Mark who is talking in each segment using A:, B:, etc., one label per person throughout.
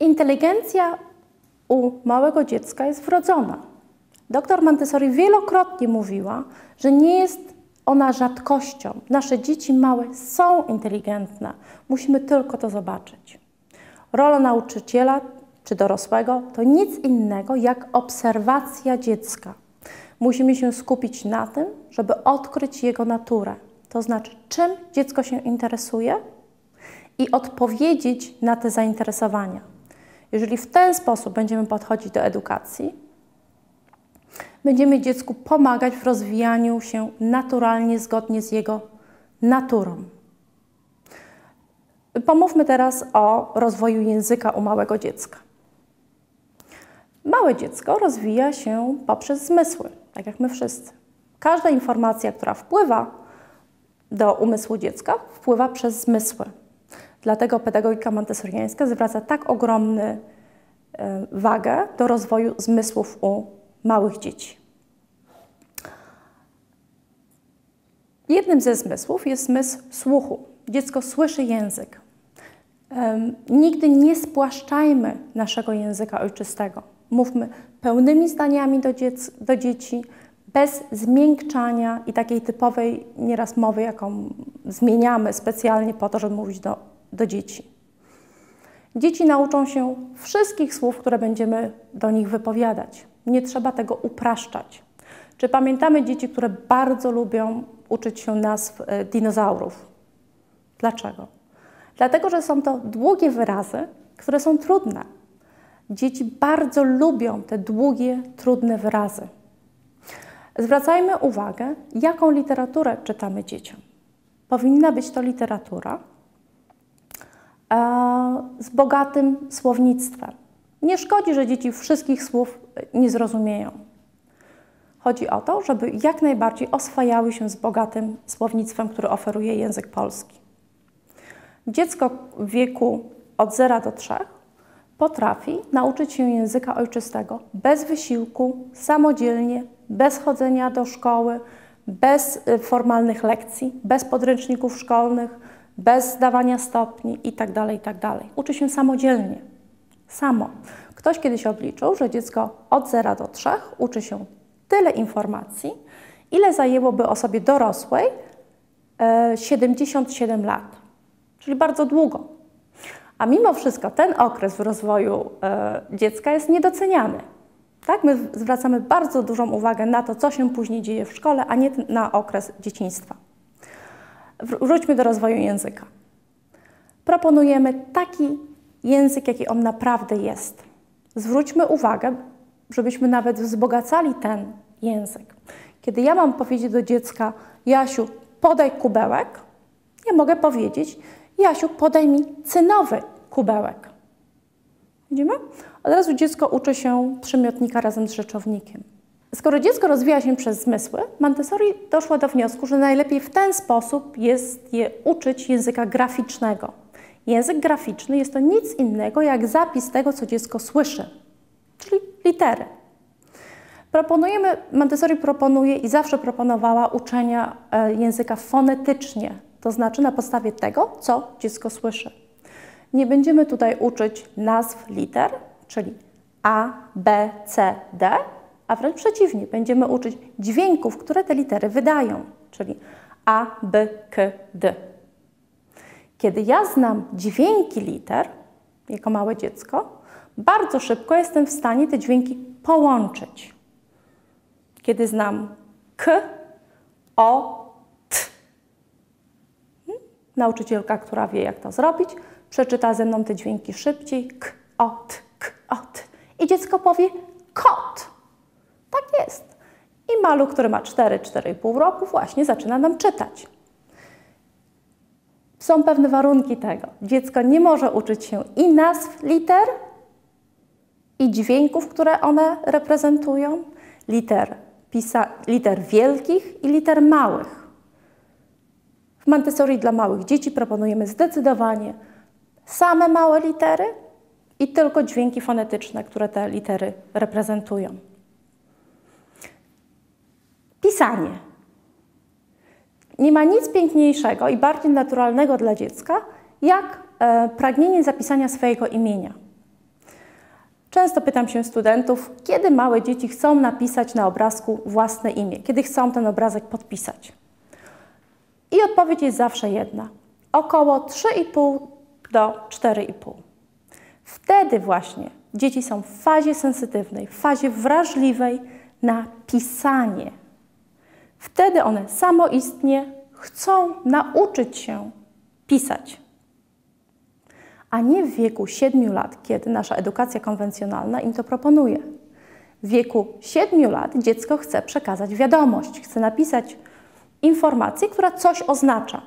A: Inteligencja u małego dziecka jest wrodzona. Doktor Montessori wielokrotnie mówiła, że nie jest ona rzadkością. Nasze dzieci małe są inteligentne. Musimy tylko to zobaczyć. Rola nauczyciela czy dorosłego to nic innego jak obserwacja dziecka. Musimy się skupić na tym, żeby odkryć jego naturę, to znaczy czym dziecko się interesuje i odpowiedzieć na te zainteresowania. Jeżeli w ten sposób będziemy podchodzić do edukacji, będziemy dziecku pomagać w rozwijaniu się naturalnie, zgodnie z jego naturą. Pomówmy teraz o rozwoju języka u małego dziecka. Małe dziecko rozwija się poprzez zmysły, tak jak my wszyscy. Każda informacja, która wpływa do umysłu dziecka, wpływa przez zmysły. Dlatego pedagogika montessoriańska zwraca tak ogromny e, wagę do rozwoju zmysłów u małych dzieci. Jednym ze zmysłów jest zmysł słuchu. Dziecko słyszy język. Nigdy nie spłaszczajmy naszego języka ojczystego. Mówmy pełnymi zdaniami do, dziec do dzieci, bez zmiękczania i takiej typowej nieraz mowy, jaką zmieniamy specjalnie po to, żeby mówić do, do dzieci. Dzieci nauczą się wszystkich słów, które będziemy do nich wypowiadać. Nie trzeba tego upraszczać. Czy pamiętamy dzieci, które bardzo lubią uczyć się nazw e, dinozaurów? Dlaczego? Dlatego, że są to długie wyrazy, które są trudne. Dzieci bardzo lubią te długie, trudne wyrazy. Zwracajmy uwagę, jaką literaturę czytamy dzieciom. Powinna być to literatura z bogatym słownictwem. Nie szkodzi, że dzieci wszystkich słów nie zrozumieją. Chodzi o to, żeby jak najbardziej oswajały się z bogatym słownictwem, które oferuje język polski. Dziecko w wieku od 0 do 3 potrafi nauczyć się języka ojczystego bez wysiłku, samodzielnie, bez chodzenia do szkoły, bez y, formalnych lekcji, bez podręczników szkolnych, bez zdawania stopni itd. itd. Tak Uczy się samodzielnie. Samo. Ktoś kiedyś obliczył, że dziecko od 0 do 3 uczy się tyle informacji, ile zajęłoby osobie dorosłej 77 e, lat. Czyli bardzo długo. A mimo wszystko ten okres w rozwoju e, dziecka jest niedoceniany. Tak? My zwracamy bardzo dużą uwagę na to, co się później dzieje w szkole, a nie na okres dzieciństwa. Wróćmy do rozwoju języka. Proponujemy taki język, jaki on naprawdę jest. Zwróćmy uwagę, żebyśmy nawet wzbogacali ten język. Kiedy ja mam powiedzieć do dziecka, Jasiu, podaj kubełek, ja mogę powiedzieć, Jasiu, podaj mi cynowy kubełek. Widzimy? Od razu dziecko uczy się przymiotnika razem z rzeczownikiem. Skoro dziecko rozwija się przez zmysły, Montessori doszła do wniosku, że najlepiej w ten sposób jest je uczyć języka graficznego. Język graficzny jest to nic innego jak zapis tego, co dziecko słyszy, czyli litery. Proponujemy, Montessori proponuje i zawsze proponowała uczenia e, języka fonetycznie, to znaczy na podstawie tego, co dziecko słyszy. Nie będziemy tutaj uczyć nazw liter, czyli A, B, C, D, a wręcz przeciwnie, będziemy uczyć dźwięków, które te litery wydają, czyli A, B, K, D. Kiedy ja znam dźwięki liter, jako małe dziecko, bardzo szybko jestem w stanie te dźwięki połączyć. Kiedy znam K, O, T. Hmm? Nauczycielka, która wie, jak to zrobić, przeczyta ze mną te dźwięki szybciej. K, O, T, K, O, T. I dziecko powie kot. Tak jest. I maluch, który ma 4-4,5 roku, właśnie zaczyna nam czytać. Są pewne warunki tego. Dziecko nie może uczyć się i nazw liter, i dźwięków, które one reprezentują, liter, pisa, liter wielkich i liter małych. W Montessori dla małych dzieci proponujemy zdecydowanie same małe litery i tylko dźwięki fonetyczne, które te litery reprezentują. Pisanie. Nie ma nic piękniejszego i bardziej naturalnego dla dziecka, jak e, pragnienie zapisania swojego imienia. Często pytam się studentów, kiedy małe dzieci chcą napisać na obrazku własne imię, kiedy chcą ten obrazek podpisać. I odpowiedź jest zawsze jedna: około 3,5 do 4,5. Wtedy właśnie dzieci są w fazie sensytywnej, w fazie wrażliwej na pisanie. Wtedy one samoistnie chcą nauczyć się pisać. A nie w wieku 7 lat, kiedy nasza edukacja konwencjonalna im to proponuje. W wieku 7 lat dziecko chce przekazać wiadomość, chce napisać informację, która coś oznacza.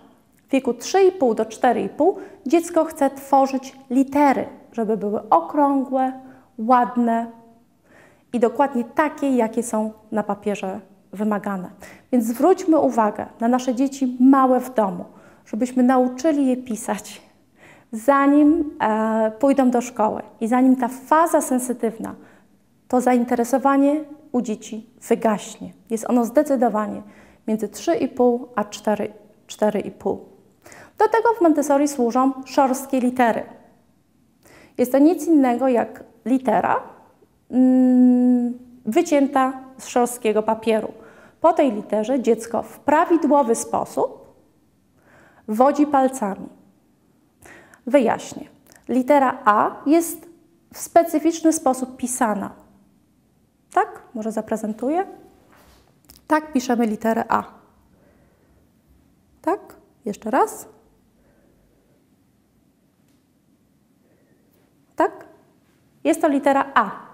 A: W wieku 3,5 do 4,5 dziecko chce tworzyć litery, żeby były okrągłe, ładne i dokładnie takie, jakie są na papierze wymagane. Więc zwróćmy uwagę na nasze dzieci małe w domu, żebyśmy nauczyli je pisać, zanim e, pójdą do szkoły i zanim ta faza sensytywna, to zainteresowanie u dzieci wygaśnie. Jest ono zdecydowanie między 3,5 a 4,5. Do tego w Montessori służą szorstkie litery. Jest to nic innego jak litera mm, wycięta z szorstkiego papieru. Po tej literze dziecko w prawidłowy sposób wodzi palcami. Wyjaśnię. Litera A jest w specyficzny sposób pisana. Tak? Może zaprezentuję? Tak piszemy literę A. Tak? Jeszcze raz. Tak? Jest to litera A.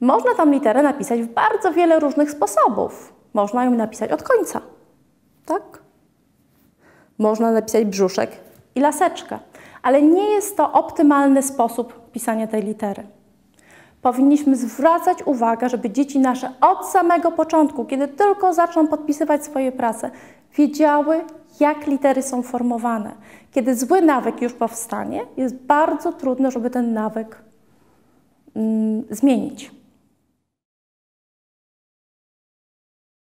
A: Można tą literę napisać w bardzo wiele różnych sposobów. Można ją napisać od końca. Tak? Można napisać brzuszek i laseczkę, ale nie jest to optymalny sposób pisania tej litery. Powinniśmy zwracać uwagę, żeby dzieci nasze od samego początku, kiedy tylko zaczną podpisywać swoje prace, wiedziały, jak litery są formowane. Kiedy zły nawyk już powstanie, jest bardzo trudno, żeby ten nawyk mm, zmienić.